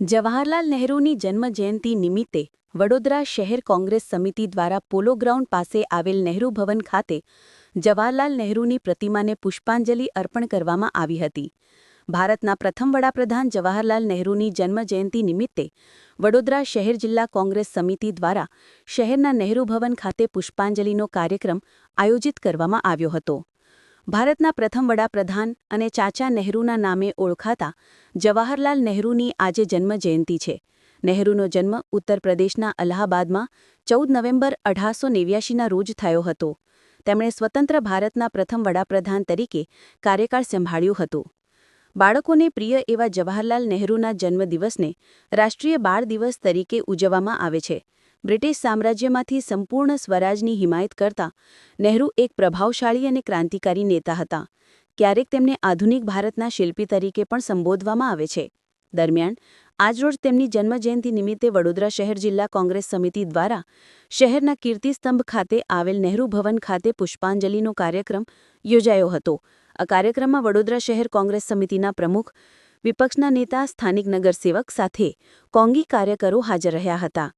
જવાહરલાલ નહેરુની જન્મજયંતિ નિમિત્તે વડોદરા શહેર કોંગ્રેસ સમિતિ દ્વારા પોલો ગ્રાઉન્ડ પાસે આવેલ નહેરુ ભવન ખાતે જવાહરલાલ નહેરુની પ્રતિમાને પુષ્પાંજલિ અર્પણ કરવામાં આવી હતી. ભારતના પ્રથમ વડાપ્રધાન જવાહરલાલ નહેરુની જન્મજયંતિ નિમિત્તે વડોદરા શહેર જિલ્લા કોંગ્રેસ સમિતિ દ્વારા શહેરના નહેરુ ભવન ખાતે પુષ્પાંજલિનો કાર્યક્રમ આયોજિત કરવામાં આવ્યો હતો. ભારતના પ્રથમ વડાપ્રધાન અને ચાચા નહેરુના નામે ઓળખાતા જવાહરલાલ નહેરુની આજે જન્મજયંતિ છે. નહેરુનો જન્મ ઉત્તર પ્રદેશના અલ્હાબાદમાં ચૌદ નવેમ્બર અઢારસો નેવ્યાશીના રોજ થયો હતો. તેમણે સ્વતંત્ર ભારતના પ્રથમ વડાપ્રધાન તરીકે કાર્યકાળ સંભાળ્યું હતું. બાળકોને પ્રિય એવા જવાહરલાલ નહેરુના જન્મદિવસને રાષ્ટ્રીય બાળ દિવસ તરીકે ઉજવવામાં આવે છે. બ્રિટિશ સામ્રાજ્યમાંથી સંપૂર્ણ સ્વરાજની હિમાયત કરતા નહેરુ એક પ્રભાવશાળી અને ક્રાંતિકારી નેતા હતા. ક્યારેક તેમને આધુનિક ભારતના શિલ્પી તરીકે પણ સંબોધવામાં આવે છે. દરમિયાન, આજરોજ તેમની જન્મજયંતિ નિમિત્તે વડોદરા શહેર જિલ્લા કોંગ્રેસ સમિતિ દ્વારા શહેરના કીર્તિસ્તંભ ખાતે આવેલ નહેરુ ભવન ખાતે પુષ્પાંજલિનો કાર્યક્રમ યોજાયો હતો. આ કાર્યક્રમમાં વડોદરા શહેર કોંગ્રેસ સમિતિના પ્રમુખ, વિપક્ષના નેતા, સ્થાનિક નગરસેવક સાથે કોંગી કાર્યકરો હાજર રહ્યા હતા.